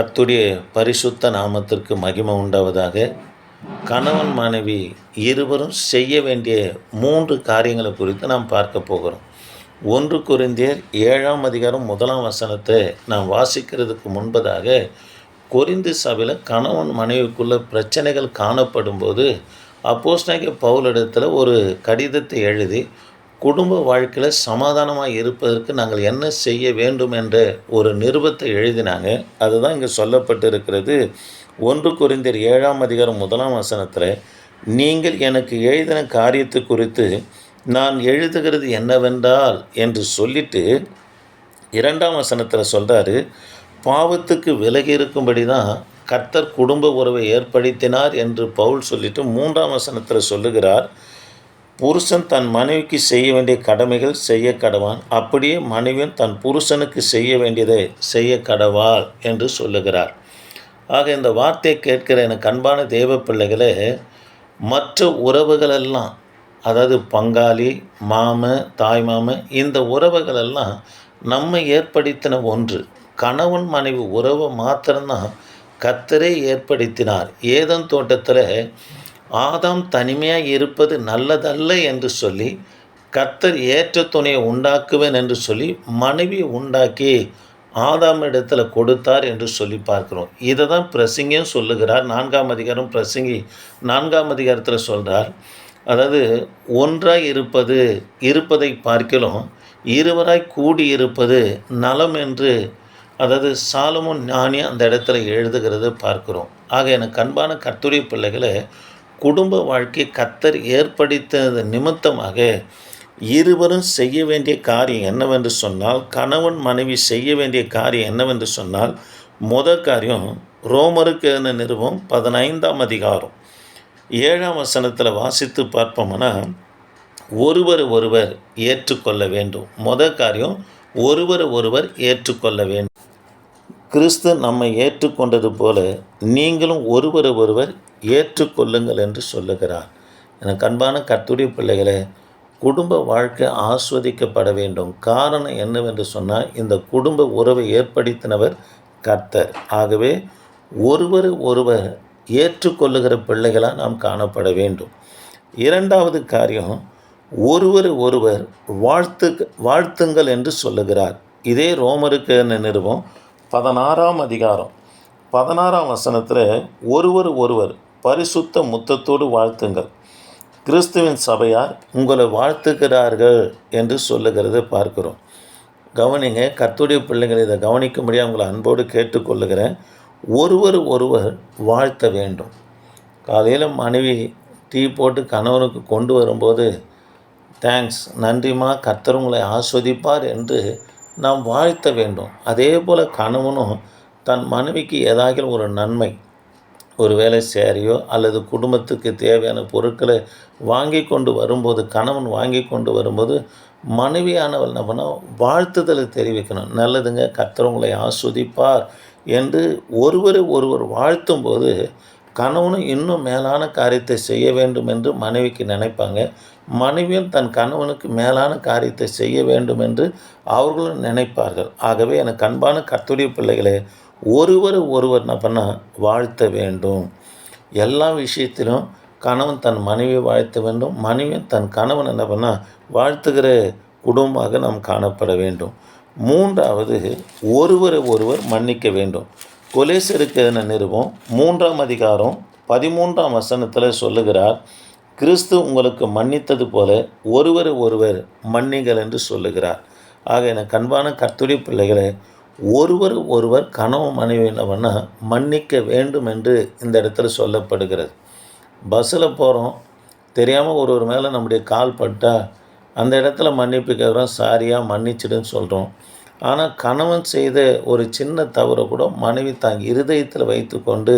கர்த்துடைய பரிசுத்த நாமத்திற்கு மகிமை உண்டாவதாக. கணவன் மனைவி இருவரும் செய்ய வேண்டிய மூன்று காரியங்களை குறித்து நாம் பார்க்க போகிறோம். ஒன்று குறிந்தியர் ஏழாம் அதிகாரம் முதலாம் வசனத்தை நாம் வாசிக்கிறதுக்கு முன்பதாக கொரிந்து சபையில் கணவன் மனைவிக்குள்ள பிரச்சனைகள் காணப்படும் போது அப்போஸ்தலனாகிய பவுலிடத்தில் ஒரு கடிதத்தை எழுதி குடும்ப வாழ்க்கையில் சமாதானமாக இருப்பதற்கு நாங்கள் என்ன செய்ய வேண்டும் என்ற ஒரு நிருபத்தை எழுதினாங்க. அதுதான் இங்கே சொல்லப்பட்டிருக்கிறது. ஒன்று குறிந்தர் ஏழாம் அதிகாரம் முதலாம் வசனத்தில் நீங்கள் எனக்கு எழுதின காரியத்தை குறித்து நான் எழுதுகிறது என்னவென்றால் என்று சொல்லிட்டு இரண்டாம் வசனத்தில் சொல்கிறாரு பாவத்துக்கு விலகி இருக்கும்படி தான் கர்த்தர் குடும்ப உறவை ஏற்படுத்தினார் என்று பவுல் சொல்லிட்டு மூன்றாம் வசனத்தில் சொல்லுகிறார். புருஷன் தன் மனைவிக்கு செய்ய வேண்டிய கடமைகள் செய்ய கடவான். அப்படியே மனைவியும் தன் புருஷனுக்கு செய்ய வேண்டியதை செய்ய கடவாள் என்று சொல்லுகிறார். ஆக இந்த வார்த்தையை கேட்கிற எனக்கு அன்பான தேவ பிள்ளைகளே மற்ற உறவுகளெல்லாம் அதாவது பங்காளி மாம தாய் மாம இந்த உறவுகளெல்லாம் நம்ம ஏற்படுத்தின ஒன்று. கணவன் மனைவி உறவை மாத்திரம்தான் கத்தரே ஏற்படுத்தினார். ஏதன் தோட்டத்தில் ஆதாம் தனிமையாக இருப்பது நல்லதல்ல என்று சொல்லி கர்த்தர் ஏற்ற துணையை உண்டாக்குவேன் என்று சொல்லி மனைவி உண்டாக்கி ஆதாம் இடத்துல கொடுத்தார் என்று சொல்லி பார்க்கிறோம். இதை தான் பிரசிங்கம் சொல்லுகிறார். நான்காம் அதிகாரம் பிரசங்கி நான்காம் அதிகாரத்தில் சொல்கிறார் அதாவது ஒன்றாய் இருப்பது இருப்பதை பார்க்கலாம் இருவராய் கூடி இருப்பது நலம் என்று அதாவது சாலமும் ஞானி அந்த இடத்துல எழுதுகிறது பார்க்கிறோம். ஆக எனக்கு அன்பான கர்த்துரிய பிள்ளைகளை குடும்ப வாழ்க்கை கத்தர் ஏற்படுத்தது நிமித்தமாக இருவரும் செய்ய வேண்டிய காரியம் என்னவென்று சொன்னால் கணவன் மனைவி செய்ய வேண்டிய காரியம் என்னவென்று சொன்னால் முதல் காரியம் ரோமருக்கு என்ன நிறுவம் பதினைந்தாம் அதிகாரம் ஏழாம் வசனத்தில் வாசித்து பார்ப்போம்னா ஒருவர் ஒருவர் ஏற்றுக்கொள்ள வேண்டும். மொதல் காரியம் ஒருவர் ஒருவர் ஏற்றுக்கொள்ள வேண்டும். கிறிஸ்து நம்மை ஏற்றுக்கொண்டது போல நீங்களும் ஒருவர் ஒருவர் ஏற்றுக்கொள்ளுங்கள் என்று சொல்லுகிறார். எனக்கு அன்பான கத்துடைய பிள்ளைகளை குடும்ப வாழ்க்கை ஆஸ்வதிக்கப்பட வேண்டும். காரணம் என்னவென்று சொன்னால் இந்த குடும்ப உறவை ஏற்படுத்தினவர் கர்த்தர். ஆகவே ஒருவர் ஒருவர் ஏற்றுக்கொள்ளுகிற பிள்ளைகளாக நாம் காணப்பட வேண்டும். இரண்டாவது காரியம் ஒருவர் ஒருவர் வாழ்த்து வாழ்த்துங்கள் என்று சொல்லுகிறார். இதே ரோமருக்கு நிறுவம் பதினாறாம் அதிகாரம். பதினாறாம் வசனத்தில் ஒருவர் ஒருவர் பரிசுத்த முத்தத்தோடு வாழ்த்துங்கள். கிறிஸ்துவின் சபையார் உங்களை வாழ்த்துகிறார்கள் என்று சொல்லுகிறத பார்க்கிறோம். கவனிங்க கத்துடைய பிள்ளைகள் இதை கவனிக்கும்படியாக உங்களை அன்போடு கேட்டுக்கொள்ளுகிறேன். ஒருவர் ஒருவர் வாழ்த்த வேண்டும். காலையில் மனைவி டீ போட்டு கணவனுக்கு கொண்டு வரும்போது தேங்க்ஸ் நன்றிமா கர்த்தர் உங்களை ஆஸ்வதிப்பார் என்று நாம் வாழ்த்த வேண்டும். அதே போல் கணவனும் தன் மனைவிக்கு ஏதாகிலும் ஒரு நன்மை ஒரு வேலை சேரையோ அல்லது குடும்பத்துக்கு தேவையான பொருட்களை வாங்கி கொண்டு வரும்போது கணவன் வாங்கி கொண்டு வரும்போது மனைவியானவள் என்ன பண்ணால் வாழ்த்துதலை தெரிவிக்கணும். நல்லதுங்க கத்துறவங்களை ஆஸ்வதிப்பார் என்று ஒருவரை ஒருவர் வாழ்த்தும் போது கணவனும் இன்னும் மேலான காரியத்தை செய்ய வேண்டும் என்று மனைவிக்கு நினைப்பாங்க. மனைவியும் தன் கணவனுக்கு மேலான காரியத்தை செய்ய வேண்டும் என்று அவர்களும் நினைப்பார்கள். ஆகவே எனக்கு அன்பான கத்துடைய பிள்ளைகளே ஒருவர் ஒருவர் என்ன பண்ணால் வாழ்த்த வேண்டும். எல்லா விஷயத்திலும் கணவன் தன் மனைவியை வாழ்த்த வேண்டும். மனைவியும் தன் கணவன் என்ன பண்ணால் வாழ்த்துகிற குடும்பமாக நாம் காணப்பட வேண்டும். மூன்றாவது ஒருவரை ஒருவர் மன்னிக்க வேண்டும். கொலேசருக்கு நிறுவம் மூன்றாம் அதிகாரம் பதிமூன்றாம் வசனத்தில் சொல்லுகிறார் கிறிஸ்து உங்களுக்கு மன்னித்தது போல ஒருவர் ஒருவர் மன்னிங்கள் என்று சொல்லுகிறார். ஆக எனக்கு அன்பான கர்த்துடைய பிள்ளைகளை ஒருவர் ஒருவர் கணவன் மனைவி என்னவன்னா மன்னிக்க வேண்டும் என்று இந்த இடத்துல சொல்லப்படுகிறது. பஸ்ஸில் போகிறோம் தெரியாமல் ஒரு ஒரு மேலே நம்முடைய கால் பட்டால் அந்த இடத்துல மன்னிப்பு கேட்குறோம் சாரியாக மன்னிச்சிடுன்னு சொல்கிறோம் ஆனால் கணவன் செய்த ஒரு சின்ன தவறை கூட மனைவி தான் இருதயத்தில் வைத்து கொண்டு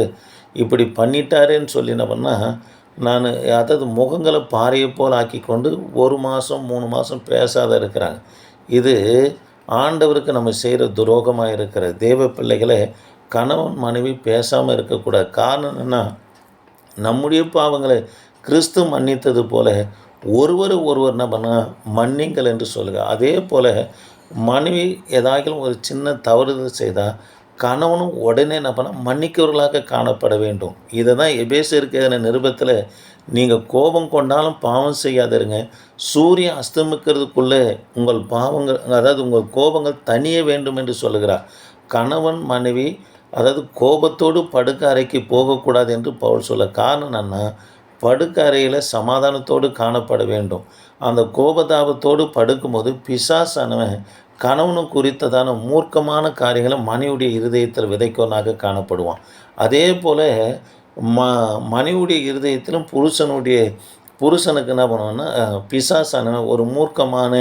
இப்படி பண்ணிட்டாரேன்னு சொல்லி நான் அதாவது முகங்களை பாறையை போல் ஆக்கி கொண்டு ஒரு மாதம் மூணு மாதம் பேசாத இருக்கிறாங்க. இது ஆண்டவருக்கு நம்ம செய்கிற துரோகமாக இருக்கிற தேவ பிள்ளைகளை கணவன் மனைவி பேசாமல் இருக்கக்கூடாது. காரணம் என்னென்னா நம்முடைய பாவங்களை கிறிஸ்து மன்னித்தது போல ஒருவர் ஒருவர் என்ன பண்ணால் மன்னிங்கள் என்று சொல்லுங்கள் அதே போல் மனைவி ஏதாகிலும் ஒரு சின்ன தவறுதல் செய்தால் கணவனும் உடனே என்ன பண்ண மன்னிக்கிறவர்களாக காணப்பட வேண்டும். இதை தான் எபேசருக்கு எழுதின நிருபத்தில் நீங்கள் கோபம் கொண்டாலும் பாவம் செய்யாதிருங்க. சூரியன் அஸ்தமிக்கிறதுக்குள்ளே உங்கள் பாவங்கள் அதாவது உங்கள் கோபங்கள் தனிய வேண்டும் என்று சொல்லுகிறார். கணவன் மனைவி அதாவது கோபத்தோடு படுக்க அறைக்கு போகக்கூடாது என்று பவுல் சொல்ல காரணம் என்னன்னா படுக்க அறையில் சமாதானத்தோடு காணப்பட வேண்டும். அந்த கோபதாபத்தோடு படுக்கும்போது பிசாசானவன் கணவனும் குறித்ததான மூர்க்கமான காரியங்களை மனைவியுடைய இருதயத்தில் விதைக்கோனாக காணப்படுவான். அதே போல் ம மனைவியுடைய இருதயத்திலும் புருஷனுடைய புருஷனுக்கு என்ன பண்ணுவோன்னா பிசாசான ஒரு மூர்க்கமான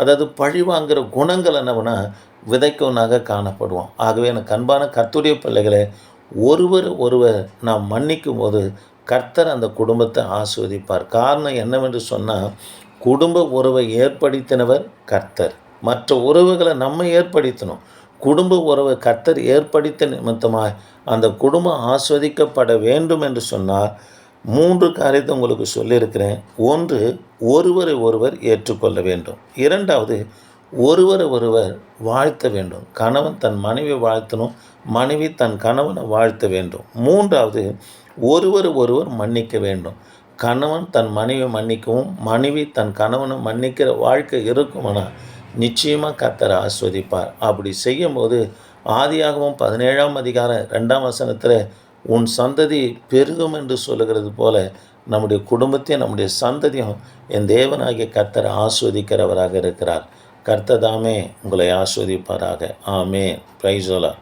அதாவது பழிவாங்கிற குணங்கள் என்ன பண்ணால் விதைக்கவனாக காணப்படுவோம் ஆகவே எனக்கு அன்பான கர்த்துடைய பிள்ளைகளை ஒருவர் ஒருவர் நாம் மன்னிக்கும் போது கர்த்தர் அந்த குடும்பத்தை ஆஸ்வதிப்பார். காரணம் என்னவென்று சொன்னால் குடும்ப உறவை ஏற்படுத்தினவர் கர்த்தர். மற்ற உறவுகளை நம்ம ஏற்படுத்தணும். குடும்ப உறவை கர்த்தர் ஏற்படுத்த நிமித்தமாக அந்த குடும்பம் ஆஸ்வதிக்கப்பட வேண்டும் என்று சொன்னால் மூன்று காரியத்தை உங்களுக்கு சொல்லியிருக்கிறேன். ஒன்று ஒருவரை ஒருவர் ஏற்றுக்கொள்ள வேண்டும். இரண்டாவது ஒருவரை ஒருவர் வாழ்த்த வேண்டும். கணவன் தன் மனைவி வாழ்த்தணும் மனைவி தன் கணவனை வாழ்த்த வேண்டும். மூன்றாவது ஒருவர் ஒருவர் மன்னிக்க வேண்டும். கணவன் தன் மனைவி மன்னிக்கவும் மனைவி தன் கணவனை மன்னிக்கிற வாழ்க்கை இருக்குமானா நிச்சயமாக கத்தரை ஆஸ்வதிப்பார். அப்படி செய்யும்போது ஆதியாகவும் பதினேழாம் அதிகாரம் ரெண்டாம் வசனத்தில் உன் சந்ததி பெருகும் என்று சொல்லுகிறது போல நம்முடைய குடும்பத்தையும் நம்முடைய சந்ததியும் என் தேவனாகிய கர்த்தரை ஆஸ்வதிக்கிறவராக இருக்கிறார். கர்த்ததாமே உங்களை ஆஸ்வதிப்பாராக. ஆமே பிரைசோலா